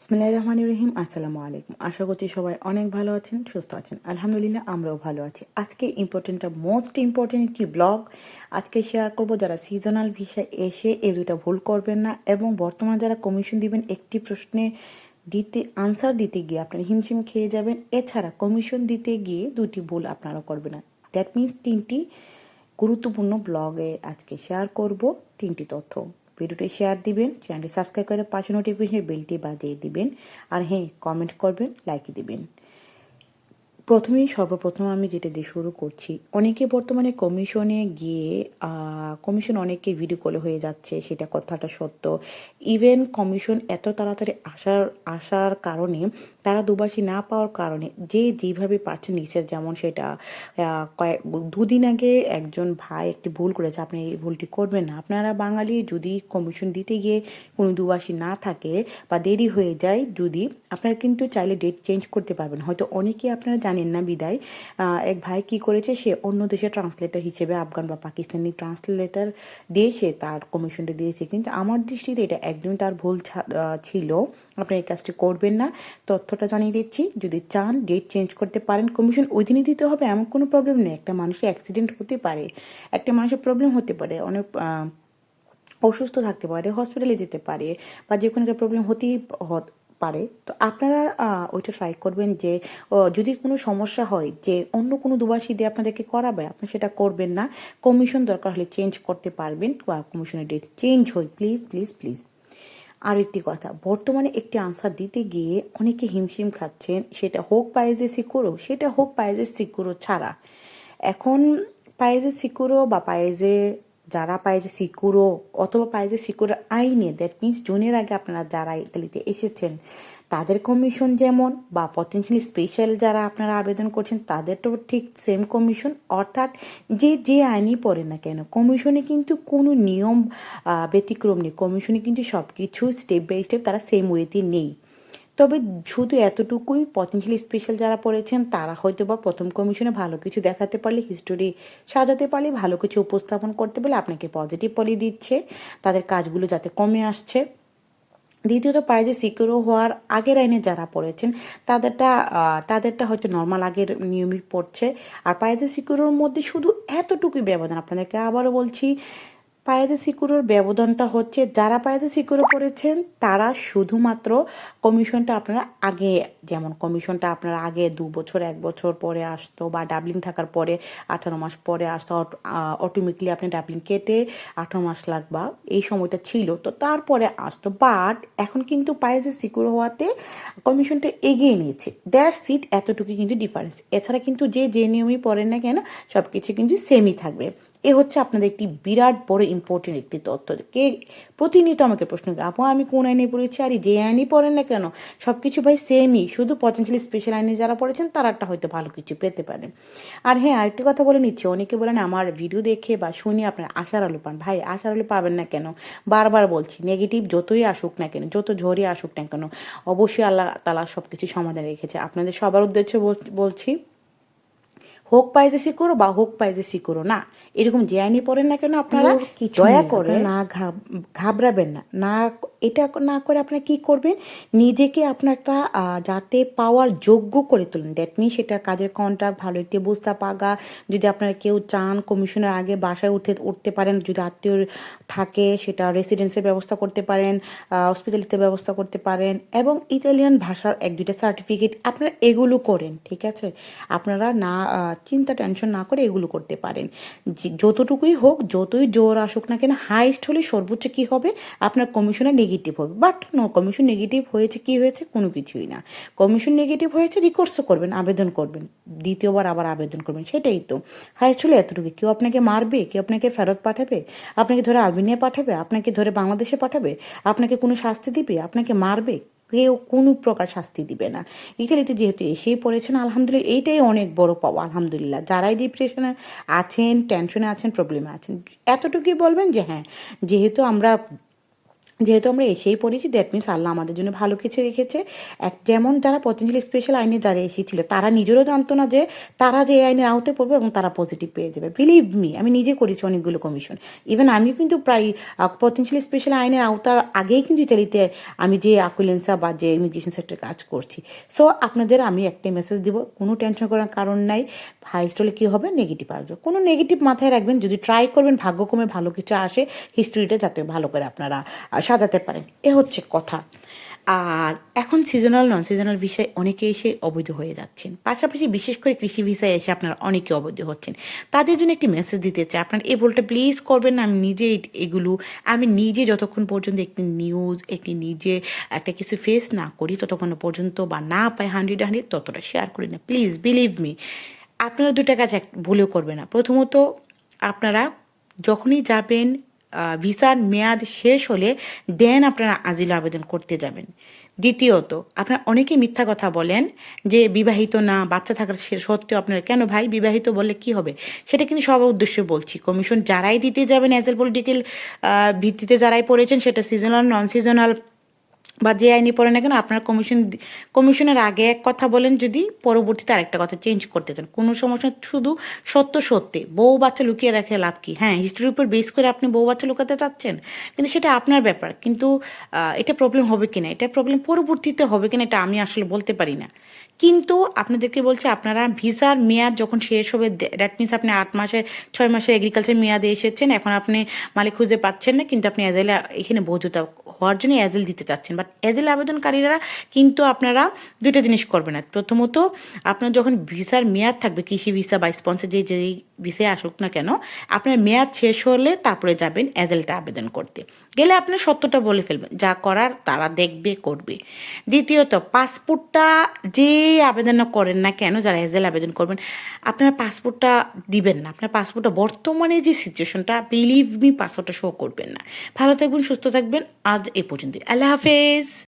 বিসমিল্লাহ রহমান রহিম আসসালামু আলাইকুম। আশা করছি সবাই অনেক ভালো আছেন, সুস্থ আছেন। আলহামদুলিল্লাহ, আমরাও ভালো আছি। আজকে ইম্পর্টেন্টটা মোস্ট ইম্পর্টেন্ট একটি ব্লগ আজকে শেয়ার করব যারা সিজনাল ভিসা এসে এই দুইটা ভুল করবেন না এবং বর্তমানে যারা কমিশন দিবেন, একটি প্রশ্নে দিতে আনসার দিতে গিয়ে আপনারা হিমশিম খেয়ে যাবেন। এছাড়া কমিশন দিতে গিয়ে দুটি ভুল আপনারা করবেন না। দ্যাট মিন্স তিনটি গুরুত্বপূর্ণ ব্লগে আজকে শেয়ার করব, তিনটি তথ্য। ভিডিওটি শেয়ার দিবেন, চ্যানেলটি সাবস্ক্রাইব করে পাশে নোটিফিকেশন বেলটি বাজিয়ে দিবেন, আর হ্যাঁ কমেন্ট করবেন লাইক দিবেন। প্রথমেই সর্বপ্রথম আমি যেটা দিয়ে শুরু করছি, অনেকে বর্তমানে কমিশনে গিয়ে কমিশন অনেকে ভিডিও কলে হয়ে যাচ্ছে, সেটা কথাটা সত্য। ইভেন কমিশন এত তাড়াতাড়ি আসার আসার কারণে তারা দুবাসী না পাওয়ার কারণে যে যেভাবে পারছে নিচ্ছে যেমন সেটা কয়েক, দুদিন আগে একজন ভাই একটি ভুল করেছে, আপনি এই ভুলটি করবেন না। আপনারা বাঙালি যদি কমিশন দিতে গিয়ে কোনো দুবাসী না থাকে বা দেরি হয়ে যায় যদি, আপনারা কিন্তু চাইলে ডেট চেঞ্জ করতে পারবেন। হয়তো অনেকে আপনারা জানেন না বিদায়। এক ভাই কি করেছে, সে অন্য দেশের ট্রান্সলেটার হিসেবে আফগান বা পাকিস্তানি ট্রান্সলেটার দিয়ে সে তার কমিশনটা দিয়েছে। কিন্তু আমার দৃষ্টিতে এটা একদমই তার ভুল ছিল। আপনি এই কাজটি করবেন না। তথ্যটা জানিয়ে দিচ্ছি, যদি চান ডেট চেঞ্জ করতে পারেন কমিশন ওই দিনই দিতে হবে, এমন কোনো প্রবলেম নেই। একটা মানুষের অ্যাক্সিডেন্ট হতে পারে, একটা মানুষের প্রবলেম হতে পারে, অনেক অসুস্থ থাকতে পারে হসপিটালে যেতে পারে, বা যে কোনো একটা প্রবলেম হতেই পারে, তো আপনারা ওইটা ট্রাই করবেন যে যদি কোনো সমস্যা হয় যে অন্য কোনো দুবাসী দিয়ে আপনাদেরকে করাবে, আপনি সেটা করবেন না। কমিশন দরকার হলে চেঞ্জ করতে পারবেন বা কমিশনের ডেট চেঞ্জ হয়। প্লিজ প্লিজ প্লিজ আর একটি কথা, বর্তমানে একটি আনসার দিতে গিয়ে অনেকে হিমশিম খাচ্ছেন, সেটা হোক পায়েজে সিকুরো সেটা হোক পায়েজে সিকুরো ছাড়া। এখন পায়েজে সিকুরো বা পায়েজে যারা পায় যে সিকুরো অথবা পায় যে সিকুরো আইনে দ্যাট মিন্স জুনের আগে আপনারা যারা ইতালিতে এসেছেন, তাদের কমিশন যেমন বা পটেনশিয়ালি স্পেশাল যারা আপনারা আবেদন করছেন তাদেরটাও ঠিক সেম কমিশন অর্থাৎ যে যে আইনই পড়ে না কেন কমিশনে কিন্তু কোনো নিয়ম ব্যতিক্রম নেই কমিশনে কিন্তু সব কিছু স্টেপ বাই স্টেপ তারা সেম ওয়েতে নেই। তবে শুধু এতটুকুই পটেনশিয়ালি স্পেশাল যারা পড়েছেন, তারা হয়তো বা প্রথম কমিশনে ভালো কিছু দেখাতে পারলে হিস্টোরি সাজাতে পারলে, ভালো কিছু উপস্থাপন করতে পারলে আপনাকে পজিটিভ বলে দিচ্ছে। তাদের কাজগুলো যাতে কমে আসছে। দ্বিতীয়ত পায়ে সিকিউরও হওয়ার আগের আইনে যারা পড়েছেন, তাদেরটা তাদেরটা হয়তো নর্মাল আগের নিয়মিত পড়ছে। আর পায়েজে সিকিউরোর মধ্যে শুধু এতটুকুই ব্যবধান, আপনাদেরকে আবারও বলছি পায়েজে সিকিউরোর ব্যবধানটা হচ্ছে, যারা পায়েজে সিকিউরো করেছেন তারা শুধুমাত্র কমিশনটা আপনারা আগে, যেমন কমিশনটা আপনারা আগে দু বছর, এক বছর পরে আসতো বা ডাবলিং থাকার পরে আঠারো মাস পরে আসতো অটোমেটিকলি আপনি ডাবলিং কেটে আঠারো মাস লাগবা এই সময়টা ছিল। তো তারপরে আসতো বাট এখন কিন্তু পায়েজে সিকিউর হওয়াতে কমিশনটা এগিয়ে নিয়েছে। দ্যাট সিট এতটুকু কিন্তু ডিফারেন্স এছাড়া কিন্তু যে যে নিয়মই পড়েন না কেন সব কিছু কিন্তু সেমই থাকবে। এ হচ্ছে আপনাদের একটি বিরাট বড় ইম্পর্টেন্ট একটি তথ্য। কে প্রতিনিয়ত আমাকে প্রশ্ন করে, আপু, আমি কোন আইনে পড়েছি? আর, যে আইনই পড়েন না কেন সব কিছু ভাই সেমই শুধু পটেন্সিয়ালি স্পেশাল আইনে যারা পড়েছেন, তারাটা হয়তো ভালো কিছু পেতে পারেন আর হ্যাঁ আরেকটি কথা বলে নিচ্ছি, অনেকে বলেন, আমার ভিডিও দেখে বা শুনে আপনার আশার আলো পান। ভাই, আশার আলো পাবেন না কেন? বারবার বলছি নেগেটিভ যতই আসুক না কেন, যত ঝড়ই আসুক না কেন, অবশ্যই আল্লাহ তালা সব কিছু সমাধান রেখেছে। আপনাদের সবার উদ্দেশ্য বলছি হোক পাইজে সিকুরো বা হোক পাইজে সিকুরো না। এরকম যে আইনি পড়েন না কেন আপনারা? দয়া করে না ঘাবড়াবেন না। না এটা না করে আপনারা কি করবেন? নিজেকে আপনার একটা যাতে পাওয়ার যোগ্য করে তুলেন। দ্যাট মিন সেটা কাজের কন্ট্রাক্ট ভালো একটি বুঝতা পাগা। যদি আপনারা কেউ চান কমিশনের আগে বাসায় উঠে উঠতে পারেন যদি আত্মীয় থাকে সেটা রেসিডেন্সের ব্যবস্থা করতে পারেন হসপিটালিতে ব্যবস্থা করতে পারেন এবং ইতালিয়ান ভাষার এক দুইটা সার্টিফিকেট আপনারা এগুলো করেন ঠিক আছে? আপনারা না চিন্তা টেনশন না করে এগুলো করতে পারেন। যতটুকুই হোক, যতই জোর আসুক না কেন হাইস্ট হলে সর্বোচ্চ কি হবে? আপনার কমিশনে নেগেটিভ হবে। বাট নো কমিশন নেগেটিভ হয়েছে, কি হয়েছে? কোনো কিছুই না। কমিশন নেগেটিভ হয়েছে রিকোর্সও করবেন, আবেদন করবেন। দ্বিতীয়বার আবার আবেদন করবেন, সেটাই তো। হাইস্ট হলে এতটুকু, কেউ আপনাকে মারবে, কেউ আপনাকে ফেরত পাঠাবে, আপনাকে ধরে আলবেনিয়া পাঠাবে, আপনাকে ধরে বাংলাদেশে পাঠাবে, আপনাকে কোনো শাস্তি দিবে, আপনাকে মারবে কেউ কোনো প্রকার শাস্তি দিবে না। ইতালিতে যেহেতু এসেই পড়েছেন, আলহামদুলিল্লাহ এইটাই অনেক বড় পাওয়া, আলহামদুলিল্লাহ। যারাই ডিপ্রেশনে আছেন টেনশনে আছেন প্রবলেমে আছেন, এতটুকুই বলবেন যে হ্যাঁ যেহেতু আমরা যেহেতু আমরা এসেই পড়েছি দ্যাট মিনস আল্লাহ আমাদের জন্য ভালো কিছু রেখেছে। এক, যেমন যারা পতঞ্জলি স্পেশাল আইনে যারা এসেছিল, তারা নিজেরও জানতো না যে তারা যে আইনের আওতে পড়বে এবং তারা পজিটিভ পেয়ে যাবে। বিলিভ মি আমি নিজে করেছি অনেকগুলো কমিশন ইভেন আমিও কিন্তু প্রায় পতঞ্জলি স্পেশাল আইনের আওতার আগেই কিন্তু ইতালিতে আমি যে আকুলেন্সা বা যে ইমিগ্রেশন সেক্টরে কাজ করছি। সো আপনাদের আমি একটাই মেসেজ দিব, কোনো টেনশন করার কারণ নাই। হাইস্ট হলে কী হবে? নেগেটিভ আসবে। কোনো নেগেটিভ মাথায় রাখবেন, যদি ট্রাই করবেন ভাগ্যক্রমে ভালো কিছু আসে হিস্ট্রিটা যাতে ভালো করে আপনারা সাজাতে পারেন এ হচ্ছে কথা। আর এখন সিজনাল নন সিজনাল ভিসায় অনেকে এসে অবৈধ হয়ে যাচ্ছেন। পাশাপাশি বিশেষ করে কৃষি ভিসায় এসে আপনারা অনেকে অবৈধ হচ্ছেন। তাদের জন্য একটি মেসেজ দিতে চাই। আপনার এই ভুলটা প্লিজ করবেন না, আমি নিজে এগুলো, আমি নিজে যতক্ষণ পর্যন্ত একটি নিউজ একটি নিজে একটা কিছু ফেস না করি, ততক্ষণ পর্যন্ত বা না পাই হান্ড্রেড হান্ড্রেড ততটা শেয়ার করি না। প্লিজ বিলিভ মি আপনারা দুটা কাজ এক, ভুলেও করবে না। প্রথমত, আপনারা যখনই যাবেন ভিসার মেয়াদ শেষ হলে দেন আপনারা আজিল আবেদন করতে যাবেন। দ্বিতীয়ত, আপনারা অনেকেই মিথ্যা কথা বলেন যে বিবাহিত না, বাচ্চা থাকার সত্ত্বেও আপনারা, কেন ভাই? বিবাহিত বললে কি হবে? সেটা কিন্তু সব উদ্দেশ্যে বলছি। কমিশন যারাই দিতে যাবেন অ্যাজ এ পলিটিক্যাল ভিত্তিতে যারাই পড়েছেন, সেটা সিজনাল নন সিজনাল বা যে আইনি পড়ে না কেন, আপনার কমিশন কমিশনের আগে এক কথা বলেন, যদি পরবর্তীতে আরেকটা কথা চেঞ্জ করতে চান। কোনো সমস্যা শুধু সত্য সত্যি। বউ বাচ্চা লুকিয়ে রাখে লাভ কি? হ্যাঁ হিস্ট্রির উপর বেস করে আপনি বউ বাচ্চা লুকাতে চাচ্ছেন, কিন্তু সেটা আপনার ব্যাপার। কিন্তু এটা প্রবলেম হবে কিনা? এটা প্রবলেম পরবর্তীতে হবে কিনা, এটা আমি আসলে বলতে পারি না। কিন্তু আপনাদেরকে বলছে, আপনারা ভিসার মেয়াদ যখন শেষ হবে দ্যাট মিনস আপনি আট মাসের ছয় মাসের এগ্রিকালচার মেয়াদে এসেছেন, এখন আপনি মালিক খুঁজে পাচ্ছেন না, কিন্তু আপনি অ্যাজেল এখানে বৈধতা হওয়ার জন্য অ্যাজেল দিতে চাচ্ছেন। বাট অ্যাজেল আবেদনকারীরা কিন্তু আপনারা দুইটা জিনিস করবেন। না প্রথমত, আপনার যখন ভিসার মেয়াদ থাকবে, কৃষি ভিসা বা স্পন্সর যে যেই ভিসায় আসুক না কেন, আপনার মেয়াদ শেষ হলে তারপরে যাবেন অ্যাজেলটা আবেদন করতে। গেলে আপনার সত্যটা বলে ফেলবেন, যা করার তারা দেখবে, করবে। দ্বিতীয়ত, পাসপোর্টটা যে আবেদন করেন না কেন, যারা এজেল আবেদন করবেন, আপনার পাসপোর্টটা দিবেন না। আপনার পাসপোর্টটা বর্তমানে যে সিচুয়েশনটা বিলিভ মি পাসপোর্টটা শো করবেন না। ভালো থাকবেন, সুস্থ থাকবেন, আজ এ পর্যন্ত আল্লাহ হাফেজ।